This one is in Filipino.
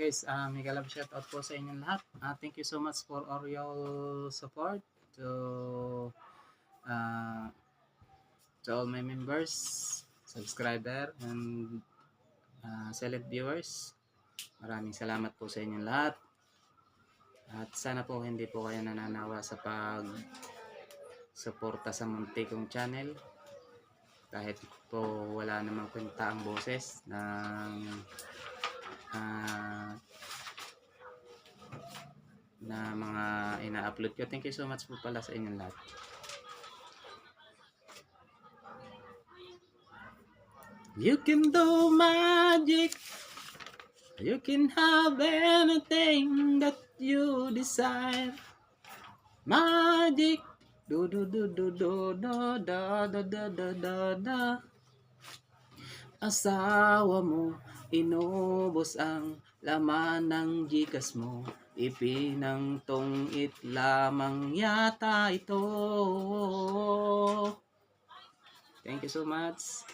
guys, uh, mega love shout out po sa inyong lahat. Uh, thank you so much for all your support to uh, to all my members, subscriber, and uh, select viewers. Maraming salamat po sa inyong lahat. At sana po hindi po kayo nananawa sa pag suporta sa munti kong channel. Kahit po wala namang kwenta ang boses ng na mga ina-upload ko. Thank you so much po pala sa inyong lahat. You can do magic. You can have anything that you desire. Magic. Do do do do do do da da da da da da. Asawa mo, inubos ang laman ng gikas mo. Ipinangtong it lamang yata ito. Thank you so much.